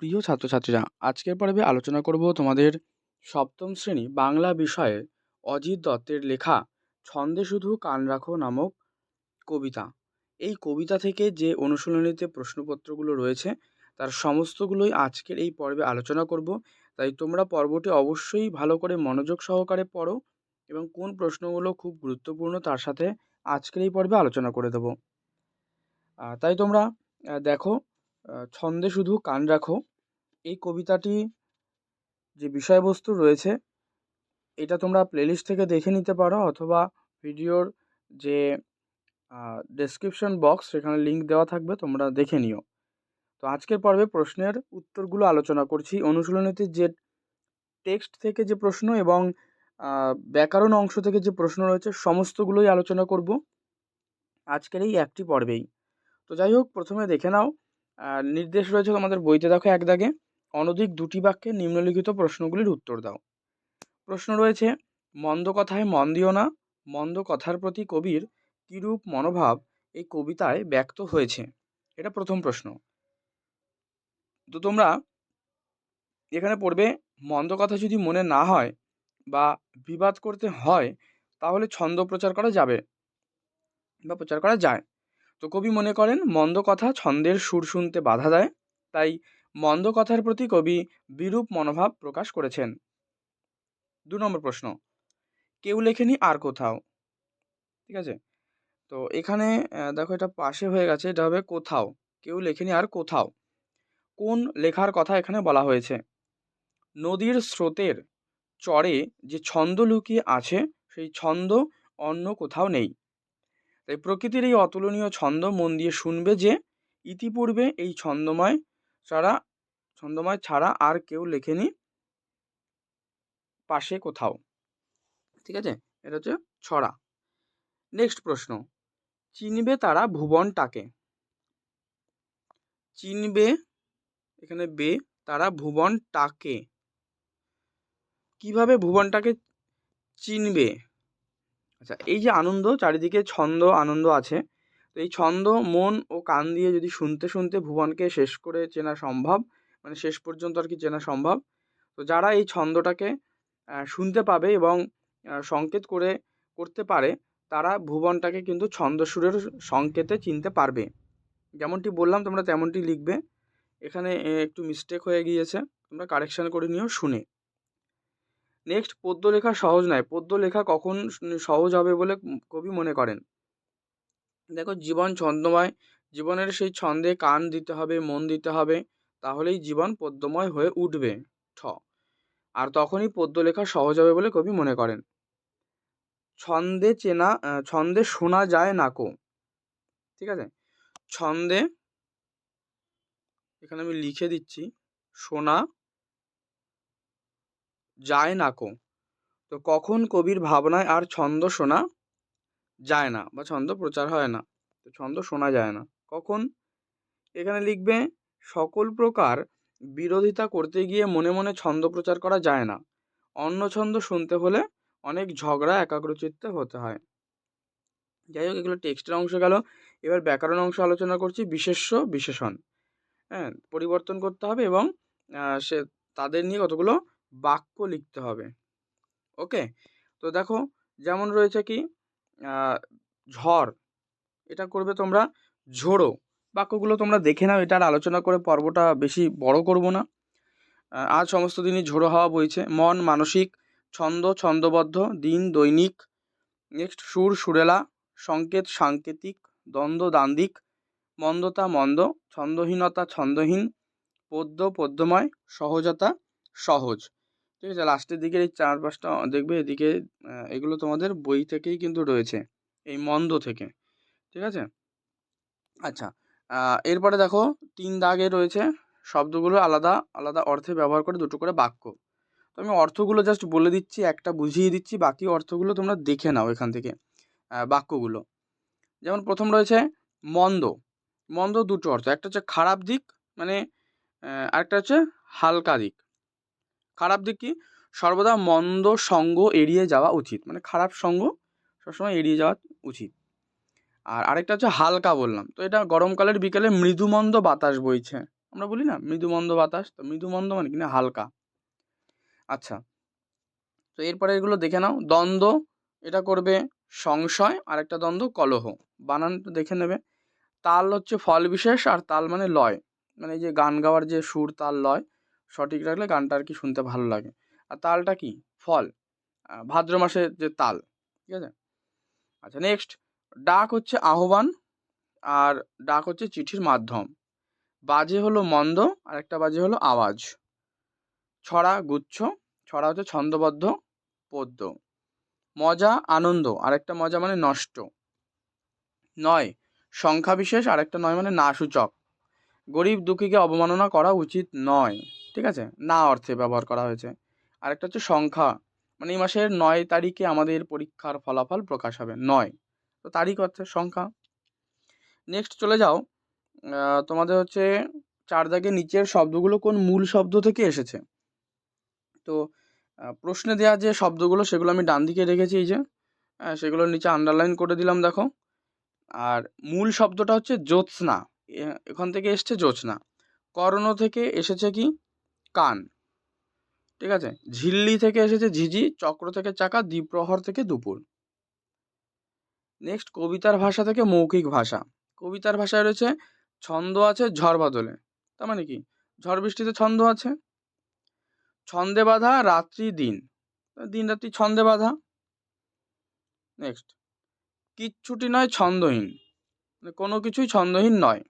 প্রিয় ছাত্রছাত্রীরা, আজকের পর্বে আলোচনা করব তোমাদের সপ্তম শ্রেণি বাংলা বিষয়ে অজিত দত্তের লেখা ছন্দে শুধু কান রাখো নামক কবিতা। এই কবিতা থেকে যে অনুশীলনীতে প্রশ্নপত্রগুলো রয়েছে, তার সমস্তগুলোই আজকের এই পর্বে আলোচনা করব। তাই তোমরা পর্বটি অবশ্যই ভালো করে মনোযোগ সহকারে পড়ো এবং কোন প্রশ্নগুলো খুব গুরুত্বপূর্ণ তার সাথে আজকের এই পর্বে আলোচনা করে দেব। তাই তোমরা দেখো ছন্দে শুধু কান রাখো এই কবিতাটি যে বিষয়বস্তু রয়েছে, এটা তোমরা প্লেলিস্ট থেকে দেখে নিতে পারো অথবা ভিডিওর যে ডেসক্রিপশন বক্স সেখানে লিংক দেওয়া থাকবে তোমরা দেখে নিও। তো আজকের পর্বে প্রশ্নের উত্তরগুলো আলোচনা করছি। অনুশীলনীতে যে টেক্সট থেকে যে প্রশ্ন এবং ব্যাকরণ অংশ থেকে যে প্রশ্ন রয়েছে সমস্তগুলোই আলোচনা করব আজকের এই একটি পর্বেই। তো যাই হোক, প্রথমে দেখে নাও। নির্দেশ রয়েছে তোমাদের বইতে দেখো এক দাগে। অনধিক দুটি বাক্যে নিম্নলিখিত প্রশ্নগুলির উত্তর দাও। প্রশ্ন রয়েছে, মন্দ কথায় মন দিও না, মন্দ কথার প্রতি কবির কিরূপ মনোভাব এই কবিতায় ব্যক্ত হয়েছে? এটা প্রথম প্রশ্ন। তো তোমরা এখানে পড়বে, মন্দ কথা যদি মনে না হয় বা বিবাদ করতে হয়, তাহলে ছন্দ প্রচার করা যাবে বা প্রচার করা যায়। তো কবি মনে করেন, মন্দ কথা ছন্দের সুর শুনতে বাধা দেয়, তাই মন্দ কথার প্রতি কবি বিরূপ মনোভাব প্রকাশ করেছেন। দু নম্বর প্রশ্ন, কেউ লেখেনি আর কোথাও? ঠিক আছে? তো এখানে দেখো এটা পাশে হয়ে গেছে, এটা হবে কোথাও। কেউ লেখেনি আর কোথাও। কোন লেখার কথা এখানে বলা হয়েছে? নদীর স্রোতের চরে যে ছন্দ লুকিয়ে আছে, সেই ছন্দ অন্য কোথাও নেই। তাই প্রকৃতির এই অতুলনীয় ছন্দ মন দিয়ে শুনবে যে, ইতিপূর্বে এই ছন্দময় ছাড়া, ছন্দময় ছাড়া আর কেউ লেখেনি পাশে কোথাও। ঠিক আছে? এটা হচ্ছে ছড়া। নেক্সট প্রশ্ন। চিনবে তারা ভুবনটাকে চিনবে, এখানে বে, তারা ভুবনটাকে কীভাবে ভুবনটাকে চিনবে? আচ্ছা এই যে আনন্দ, চারিদিকে ছন্দ, আনন্দ আছে। এই ছন্দ, মন ও কান দিয়ে যদি শুনতে শুনতে ভুবনকে শেষ করে চেনা সম্ভব মানে শেষ পর্যন্ত আর কি চেনা সম্ভব, তো যারা এই ছন্দটাকে শুনতে পাবে এবং সংকেত করে, করতে পারে, তারা ভুবনটাকে কিন্তু ছন্দসুরের সংকেতে চিনতে পারবে। যেমনটি বললাম, তোমরা তেমনটি লিখবে। এখানে একটু মিস্টেক হয়ে গিয়েছে, তোমরা কারেকশান করে নিও, শুনে। নেক্সট পদ্য লেখা সহজ নয়। পদ্য লেখা কখন সহজ হবে বলে কবি মনে করেন। দেখো জীবন ছন্দময়। জীবনের সেই ছন্দে কান দিতে হবে, মন দিতে হবে, তাহলেই জীবন পদ্যময় হয়ে উঠবে। ঠ। আর তখনই পদ্য লেখা সহজ হবে বলে কবি মনে করেন। ছন্দে চেনা ছন্দে শোনা যায় নাকো ঠিক আছে? ছন্দে এখানে আমি লিখে দিচ্ছি, শোনা যায় নাকো তো কখন কবির ভাবনায় আর ছন্দ শোনা যায় না বা ছন্দ প্রচার হয় না, তো ছন্দ শোনা যায় না। কখন? এখানে লিখবে, সকল প্রকার বিরোধিতা করতে গিয়ে মনে মনে ছন্দ প্রচার করা যায় না। অন্য ছন্দ শুনতে হলে অনেক ঝগড়া, একাগ্রচিত্তে হতে হয়। যাই হোক, এগুলো টেক্সটের অংশ গেল। এবার ব্যাকরণ অংশ আলোচনা করছি, বিশেষ্য, বিশেষণ। হ্যাঁ পরিবর্তন করতে হবে এবং সে তাদের নিয়ে কতগুলো বাক্য লিখতে হবে। ওকে? তো দেখো, যেমন রয়েছে কি? ঝড়। এটা করবে তোমরা ঝোড়ো। বাক্যগুলো তোমরা দেখে নাও এটা আর আলোচনা করে পর্বটা বেশি বড় করব না। আজ সমস্ত দিনই ঝোড়ো হাওয়া বইছে। মন মানসিক, ছন্দ ছন্দবদ্ধ, দিন দৈনিক। নেক্সট, সুর সুরেলা, সংকেত সাংকেতিক, দ্বন্দ্ব দান্দিক মন্দতা মন্দ, ছন্দহীনতা ছন্দহীন, পদ্য পদ্যময়, সহজতা সহজ। ঠিক আছে লাস্টের দিকের এই চার পাঁচটা দেখবে, এদিকে এগুলো তোমাদের বই থেকেই কিন্তু রয়েছে, এই মন্দ থেকে, ঠিক আছে? আচ্ছা এরপরে দেখো, তিন দাগে রয়েছে, শব্দগুলো আলাদা আলাদা অর্থে ব্যবহার করে দুটো করে বাক্য, তো আমি অর্থগুলো জাস্ট বলে দিচ্ছি, একটা বুঝিয়ে দিচ্ছি, বাকি অর্থগুলো তোমরা দেখে নাও এখান থেকে বাক্যগুলো, যেমন প্রথম রয়েছে, মন্দ মন্দ দুটো অর্থ, একটা হচ্ছে খারাপ দিক মানে আরেকটা হচ্ছে হালকা দিক খারাপ দিক কি? সর্বদা মন্দ সঙ্গ এড়িয়ে যাওয়া উচিত। মানে খারাপ সঙ্গ সবসময় এড়িয়ে যাওয়া উচিত। আর আরেকটা হচ্ছে হালকা বললাম। তো এটা গরমকালের বিকেলে মৃদুমন্দ বাতাস বইছে। আমরা বলি না মৃদুমন্দ বাতাস? তো মৃদুমন্দ মানে কিনা হালকা। আচ্ছা। তো এরপরে এগুলো দেখে নাও। দ্বন্দ্ব, এটা করবে সংশয় আর একটা দ্বন্দ্ব কলহ। বানানটা দেখে নেবে। তাল হচ্ছে ফল বিশেষ আর তাল মানে লয়। মানে এই যে গান গাওয়ার যে সুর, তাল লয়। সঠিক রাখলে গানটা আর কি শুনতে ভালো লাগে। আর তালটা কি? ফল। ভাদ্র মাসের যে তাল, ঠিক আছে? আচ্ছা নেক্সট ডাক হচ্ছে আহ্বান আর ডাক হচ্ছে চিঠির মাধ্যম। বাজে হলো মন্দ আর একটা বাজে হলো আওয়াজ। ছড়া গুচ্ছ, ছড়া হচ্ছে ছন্দবদ্ধ, পদ্য। মজা, আনন্দ আর একটা মজা মানে নষ্ট। নয় সংখ্যা বিশেষ আর একটা নয় মানে না সূচক গরিব দুঃখীকে অবমাননা করা উচিত নয়। ঠিক আছে? না অর্থে ব্যবহার করা হয়েছে। আরেকটা হচ্ছে সংখ্যা। মানে এই মাসের নয় তারিখে আমাদের পরীক্ষার ফলাফল প্রকাশ হবে। নয়। তো তারিখ অর্থে সংখ্যা। নেক্সট চলে যাও। তোমাদের হচ্ছে চার দাগের নিচের শব্দগুলো কোন মূল শব্দ থেকে এসেছে? তো প্রশ্নে দেওয়া যে শব্দগুলো সেগুলো আমি ডান দিকে রেখেছি এই যে। হ্যাঁ, সেগুলোর নিচে আন্ডারলাইন করে দিলাম দেখো। আর মূল শব্দটা হচ্ছে জ্যোৎস্না। এখান থেকে এসছে জ্যোৎস্না। কর্ণ থেকে এসেছে কি? কান। ঠিক আছে? ঝিল্লি থেকে এসেছে ঝিঝি, চক্র থেকে চাকা, দ্বিপ্রহর থেকে দুপুর। নেক্সট কবিতার ভাষা থেকে মৌখিক ভাষা। কবিতার ভাষায় রয়েছে, ছন্দ আছে, ঝড় বাদলে। তার মানে কি? ঝড় বৃষ্টিতে ছন্দ আছে। ছন্দে বাঁধা, রাত্রি দিন। দিন রাত্রি ছন্দে বাঁধা। নেক্সট কিচ্ছুটি নয়, ছন্দহীন। মানে কোনো কিছুই ছন্দহীন নয়।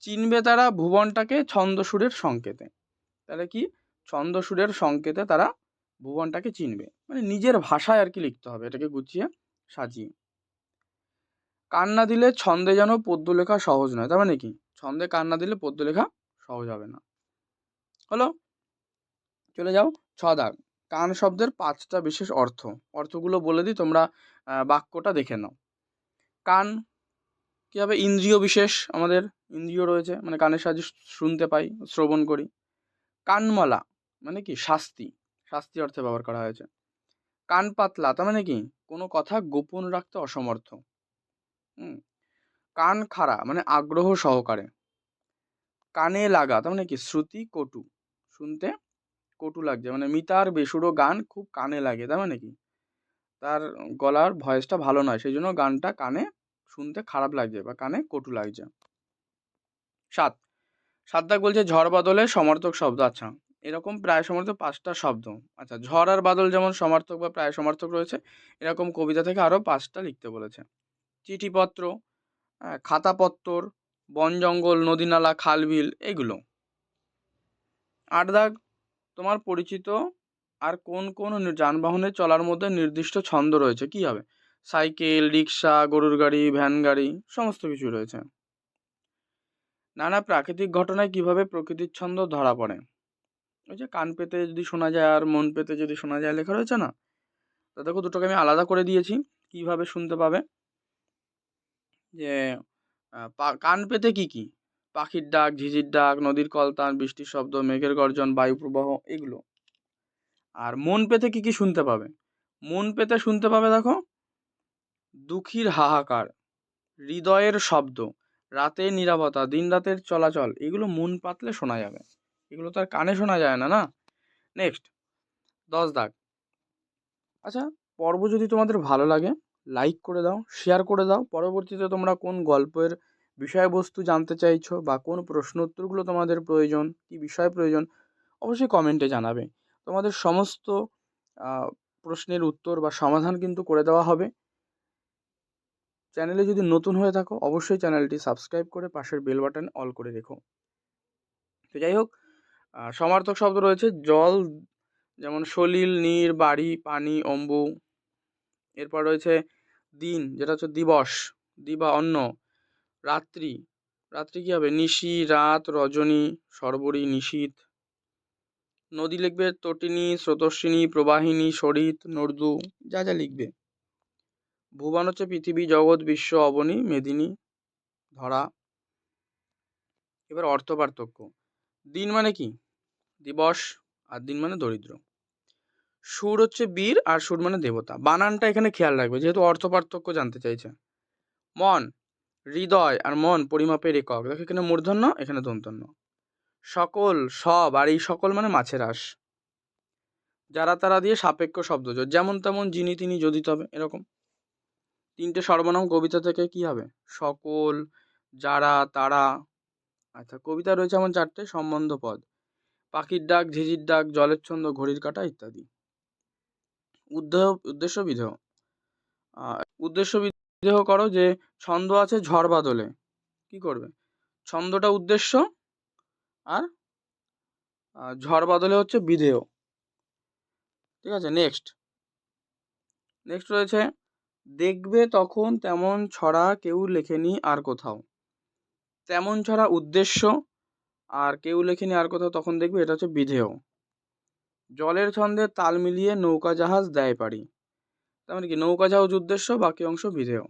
চিনবে তারা ভুবনটাকে ছন্দসুরের সংকেতে। তাহলে কি? ছন্দসুরের সংকেতে তারা ভুবনটাকে চিনবে। মানে নিজের ভাষায় আর কি লিখতে হবে, এটাকে গুছিয়ে সাজিয়ে। কান্না দিলে ছন্দে যেন পদ্য লেখা সহজ নয়, তার মানে কি? ছন্দে কান্না দিলে পদ্য লেখা সহজ হবে না। হলো? চলে যাও ছ দাগ। কান শব্দের পাঁচটা বিশেষ অর্থ। অর্থগুলো বলে দিই, তোমরা বাক্যটা দেখে নাও। কান, কী হবে? ইন্দ্রিয় বিশেষ আমাদের, ইন্দ্রিয় রয়েছে। মানে কানের সাহায্যে শুনতে পাই, শ্রবণ করি। কানমলা মানে কি? শাস্তি। শাস্তি অর্থে ব্যবহার করা হয়েছে। কান পাতলা, তার মানে কি? কোনো কথা গোপন রাখতে অসমর্থ। কান খাড়া মানে আগ্রহ সহকারে। কানে লাগা, তার মানে কি? শ্রুতি কটু। শুনতে কটু লাগছে মানে মিতার বেসুরো গান খুব কানে লাগে, তার মানে কি? তার গলার ভয়েসটা ভালো নয়, সেই জন্য গানটা কানে শুনতে খারাপ লাগছে বা কানে কটু লাগছে। সাত সাত বলছে, ঝড় বাদলের সমার্থক শব্দ। আচ্ছা এরকম প্রায় সমার্থক পাঁচটা শব্দ। আচ্ছা ঝড় আর বাদল যেমন সমার্থক বা প্রায় সমার্থক রয়েছে, এরকম কবিতা থেকে আরও পাঁচটা লিখতে বলেছে। চিঠিপত্র খাতাপত্তর, বন জঙ্গল, নদী নালা, খাল বিল, এগুলো। আট দাগ, তোমার পরিচিত আর কোন কোন যানবাহনে চলার মধ্যে নির্দিষ্ট ছন্দ রয়েছে? কি হবে? সাইকেল, রিক্সা, গরুর গাড়ি, ভ্যান গাড়ি, সমস্ত কিছু রয়েছে। নানা প্রাকৃতিক ঘটনায় কীভাবে প্রকৃতির ছন্দ ধরা পড়ে? ওই যে কান পেতে যদি শোনা যায় আর মন পেতে যদি শোনা যায় লেখা রয়েছে না? তো দেখো দুটোকে আমি আলাদা করে দিয়েছি, কীভাবে শুনতে পাবে? যে কান পেতে কি কি? পাখির ডাক, ঝিঝির ডাক, নদীর কলতান, বৃষ্টির শব্দ, মেঘের গর্জন, বায়ু প্রবাহ, এগুলো। আর মন পেতে কি কি শুনতে পাবে? মন পেতে শুনতে পাবে দেখো, দুঃখীর হাহাকার, হৃদয়ের শব্দ। রাতের নীরবতা দিন রাতের চলাচল, এগুলো মন পাতলে শোনা যাবে। এগুলো তো আর কানে শোনা যায় না না? নেক্সট দশ দাগ। আচ্ছা পর্ব যদি তোমাদের ভালো লাগে লাইক করে দাও শেয়ার করে দাও। পরবর্তীতে তোমরা কোন গল্পের বিষয়বস্তু জানতে চাইছো বা কোন প্রশ্ন উত্তরগুলো তোমাদের প্রয়োজন, কী বিষয় প্রয়োজন, অবশ্যই কমেন্টে জানাবে। তোমাদের সমস্ত প্রশ্নের উত্তর বা সমাধান কিন্তু করে দেওয়া হবে। চ্যানেলে যদি নতুন হয়ে থাকো, অবশ্যই চ্যানেলটি সাবস্ক্রাইব করে পাশের বেল বাটন অল করে রেখো। তো যাই হোক সমার্থক শব্দ রয়েছে জল, যেমন সলিল, নীর, বাড়ি, পানি, অম্বু। এরপর রয়েছে দিন, যেটা হচ্ছে দিবস দিবা অন্ন। রাত্রি রাত্রি কী হবে? নিশি, রাত, রজনী, সর্বরী, নিশীত। নদী লিখবে তটিনী, স্রোতস্বিনী, প্রবাহিনী, সরিত, নর্দু, যা যা লিখবে। ভুবন হচ্ছে পৃথিবী, জগৎ, বিশ্ব, অবনী, মেদিনী, ধরা। এবার অর্থ পার্থক্য দিন মানে কি? দিবস, আর দিন মানে দরিদ্র। সুর হচ্ছে বীর, আর সুর মানে দেবতা। বানানটা এখানে খেয়াল রাখবে, যেহেতু অর্থ পার্থক্য জানতে চাইছে। মন, হৃদয়, আর মন পরিমাপের একক। দেখো এখানে মূর্ধন্য, এখানে দন্তন্য। সকল, সব, আর এই সকল মানে মাছের আঁশ। যারা তারা দিয়ে সাপেক্ষ শব্দযোগ যেমন তেমন যিনি তিনি যদি তবে, এরকম। তিনটে সর্বনাম কবিতা থেকে কি হবে? সকল, যারা, তারা। আচ্ছা কবিতা রয়েছে এমন চারটে সম্বন্ধ পদ। পাখির ডাক, ঝিঝির ডাক, জলের ছন্দ, ঘড়ির কাঁটা ইত্যাদি। উদ্দেহ উদ্দেশ্য বিধেয়। উদ্দেশ্য বিধেয় করো যে ছন্দ আছে ঝড় বাদলে। কি করবে? ছন্দটা উদ্দেশ্য আর ঝড় বাদলে হচ্ছে বিধেয়। ঠিক আছে নেক্সট নেক্সট রয়েছে দেখবে তখন তেমন ছড়া কেউ লেখেনি আর কোথাও। তেমন ছড়া উদ্দেশ্য আর কেউ লেখেনি আর কোথাও তখন দেখবে এটা হচ্ছে বিধেয়। জলের ছন্দে তাল মিলিয়ে নৌকা জাহাজ দেয় পারি তার মানে কি? নৌকা জাহাজ উদ্দেশ্য, বাকি অংশ বিধেয়।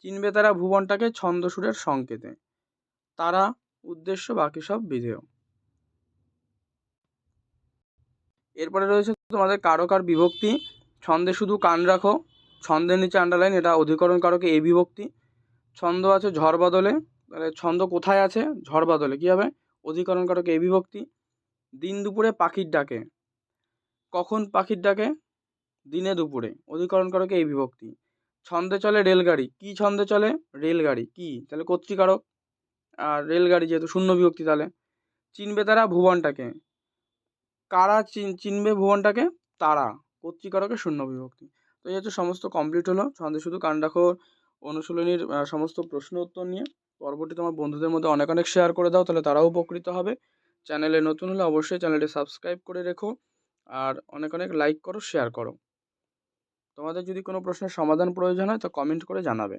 চিনবে তারা ভুবনটাকে ছন্দ সুরের সংকেতে। তারা উদ্দেশ্য, বাকি সব বিধেয়। এরপরে রয়েছে তোমাদের কারকার বিভক্তি। ছন্দে শুধু কান রাখো। ছন্দের নিচে আন্ডারলাইন এটা অধিকরণ কারকে এ বিভক্তি ছন্দ আছে ঝড় বদলে, তাহলে ছন্দ কোথায় আছে? ঝড় বদলে, কী হবে? অধিকরণ কারকে এ বিভক্তি দিন দুপুরে পাখির ডাকে। কখন পাখির ডাকে? দিনে দুপুরে অধিকরণ কারকে এই বিভক্তি ছন্দে চলে রেলগাড়ি, কি ছন্দে চলে? রেলগাড়ি, কি? তাহলে কর্তৃকারক। আর রেলগাড়ি যেহেতু শূন্য বিভক্তি তাহলে। চিনবে তারা ভুবনটাকে। কারা চিন- চিনবে ভুবনটাকে? তারা কর্তৃকারকে শূন্য বিভক্তি তো এই হচ্ছে সমস্ত কমপ্লিট হলো। সন্দেহ শুধু কান অনুশীলনীর সমস্ত প্রশ্ন উত্তর নিয়ে পরবর্তী তোমার বন্ধুদের মধ্যে অনেক অনেক শেয়ার করে দাও, তাহলে তারাও উপকৃত হবে। চ্যানেলে নতুন হলে অবশ্যই চ্যানেলটি সাবস্ক্রাইব করে রেখো আর অনেক অনেক লাইক করো শেয়ার করো। তোমাদের যদি কোনো প্রশ্নের সমাধান প্রয়োজন হয়, তো কমেন্ট করে জানাবে।